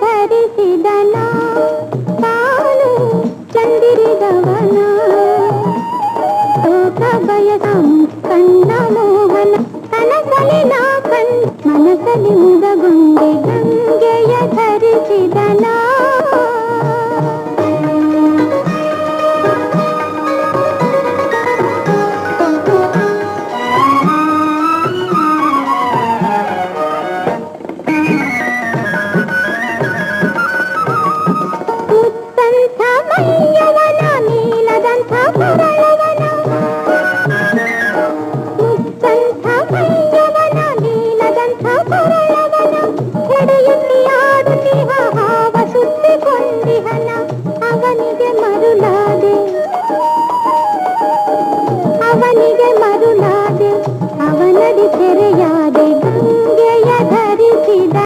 ಧರಿಸಿದನ ತಾನು ಚಂದಿರಿದವನ ತೋಕ ಬಯಸ ಕಣ್ಣ ಮೋಹನ ಕನಸಲಿ ನಾ ಕಣ್ ಮನಸಲಿ ಮುದಗೊಂಡೆ ಗಂಗೆಯ ಧರಿಸಿದನ Bye.